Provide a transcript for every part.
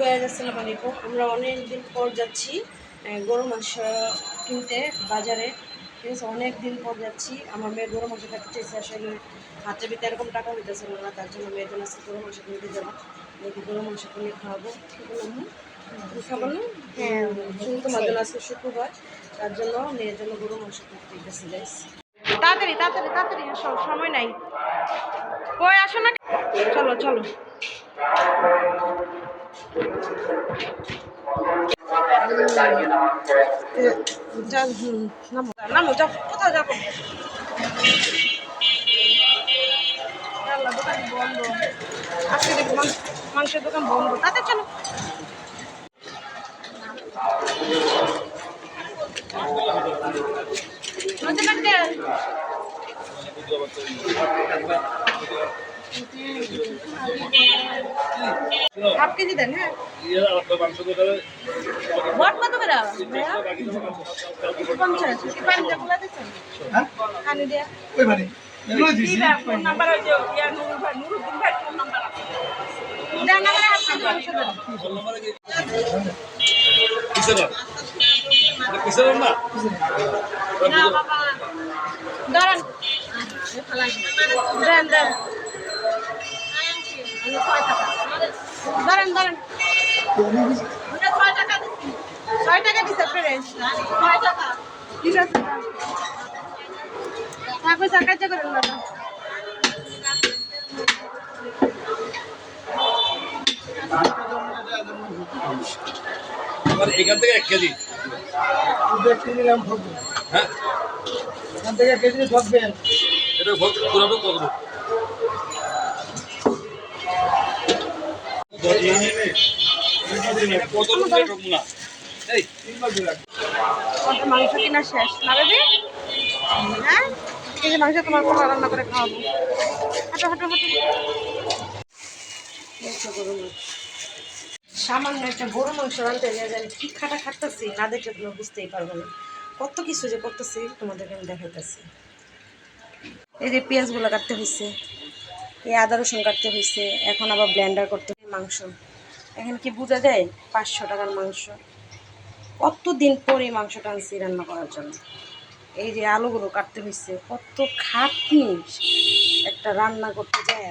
গায়ে আসসালামু আলাইকুম। আমরা অনেক দিন পর যাচ্ছি গরু মাংস কিনতে বাজারে। ঠিক আছে অনেক দিন পর যাচ্ছি। আমার মেয়ে গরু মাংস খেতে চাইছে আসলে হাতের ভিতরে এরকম টাকা হইতেছে না তার জন্য মেয়ের জন্য আজকে গরু মাংস কিনতে যাব। দেখি গরু মাংস কিনে খাওয়াবো। কি বললাম খাব না? হ্যাঁ তোমার জন্য আজকে শুক্রবার তার জন্য মেয়ের জন্য গরু মাংস কিনতে গেছি গাইস তাড়াতাড়ি তাড়াতাড়ি তাড়াতাড়ি আসো সময় নাই। কই আসো না? চলো চলো। নামো যাও কোথাও যাব বন্ধ আজকে দেখি মাংসের দোকান বন্ধ তাতে চলো নদী কাটতে হাফ কেজি দেন হ্যাঁ। বট কত করে? পঞ্চাশ। কি পানি দিচ্ছেন? পানি দিয়া ওই এগুলো দিছি। ফোন নাম্বার ওই যে নুরুল ভাই নুরুদ্দিন ভাই ফোন নাম্বার আছে। দেন হাফ কেজি মাংস না দাঁড়ান। দেন দেন। দাঁড়ান দাঁড়ান। ছয় টাকা দিচ্ছে। ফ্রেন্স ছয় টাকা। ঠিক আছে। থাকবে সাকাইতে করেন দাদা আমার এখান থেকে এক কেজি। হ্যাঁ। এখান থেকে এক কেজি ঠকবেন এটা ভোট পুরানো কত মাংস কিনা শেষ। না হ্যাঁ? মাংস তোমার করে খাওয়াবো। সামান্য একটা গরু মাংস রানতে জানি কি খাটা খাটতেছি, না দেখলে বুঝতেই পারব না। কত কিছু যে করতেছি, তোমাদেরকে আমি দেখাইতেছি। এই যে পেঁয়াজগুলো কাটতে হয়েছে এই আদা রসুন কাটতে হয়েছে এখন আবার ব্লেন্ডার করতে মাংস। এখানে কি বোঝা যায়? পাঁচশো টাকার মাংস। কতদিন পরে এই মাংসটা আনছি রান্না করার জন্য? এই যে আলুগুলো কাটতে হয়েছে কত খাটনি একটা রান্না করতে যায়।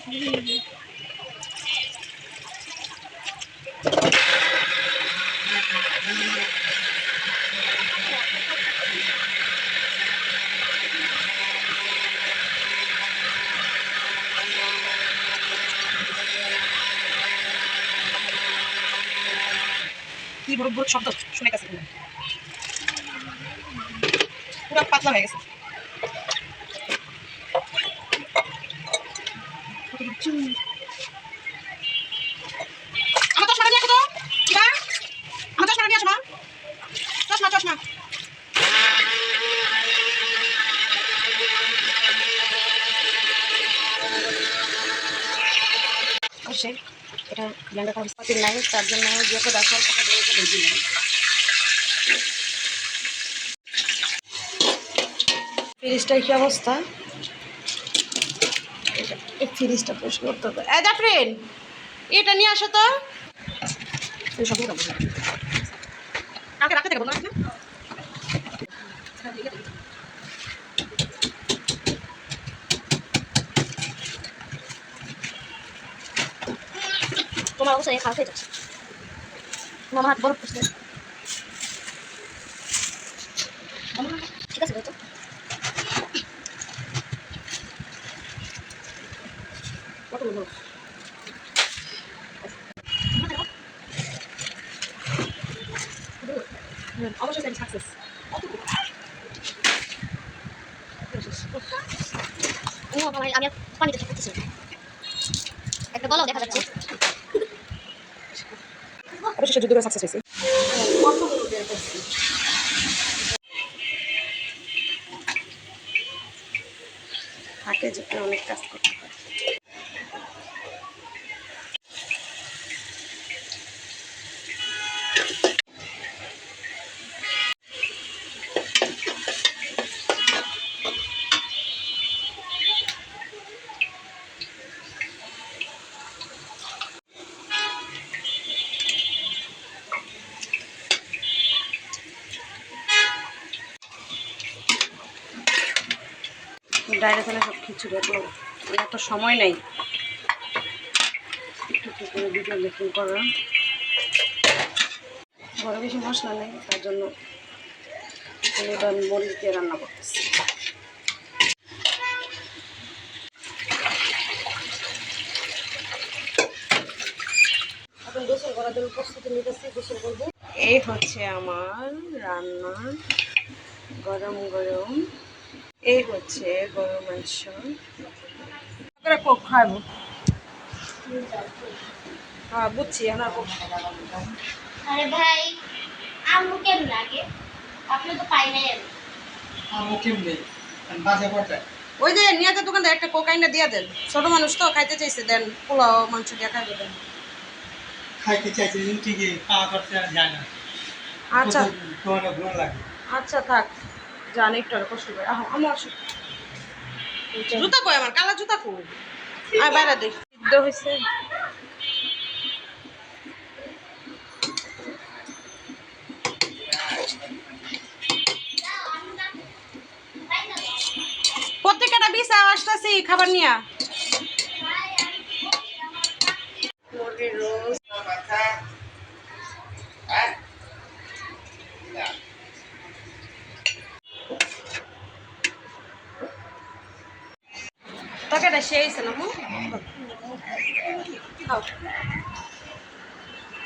কি বড় বড় শব্দ শুনে গেছে পুরো পাতলা হয়ে গেছে। তো এটা ব্লেন্ডার করা নাই, তার জন্য যে ওটা ভেজে নেই ফ্রিজটার কি অবস্থা? এই ফ্রিজটা পরিষ্কার করতে হবে। এই জাফরিন, এটা নিয়ে আসো তো। তোমার অবস্থা খারাপ হয়ে যাচ্ছে। তোমার হাত বরফ করছে ঠিক আছে তো অবশ্যই সাকসেস ও আমি আর পানিতে থাকতেছি। একটা গলাও দেখা যাচ্ছে। যুদ্ধ করে সাকসেস হয়েছে। হাটে যেতে অনেক কাজ করতে হয়। ডাইরে ফেলে সব খিচুড়ি এগুলো এত সময় নেই। একটু একটু করে ভিডিও মেকিং করার ঘরে বেশি মশলা নেই, তার জন্য মরিচ দিয়ে রান্না করতেছি। এই হচ্ছে আমার রান্না গরম গরম এই হচ্ছে গরম মাংস। খাব হ্যাঁ বুঝছি আমরা আরে ভাই আম্মু কেমন লাগে? আপনি তো পাই নাই আমি আমার কেমনি? পড়তে ওই যে নিয়াতে দোকানদার একটা কোকাইনটা দিয়ে দেন। ছোট মানুষ তো খাইতে চাইছে দেন পোলাও মাংস দিয়ে খাইবে দেন। খাইতে চাইছি ঠিকই খাওয়া করতে আর যায় না। আচ্ছা। ভালো লাগে। আচ্ছা থাক। জান একটু আর কষ্ট করে। আহ আমার। জুতা কই আমার কালা জুতা কই আর বাইরে দেখ সিদ্ধ হয়েছে প্রত্যেকটা আসতেছি খাবার নিয়া। তরকারিটা সেই হয়েছে না মু খাও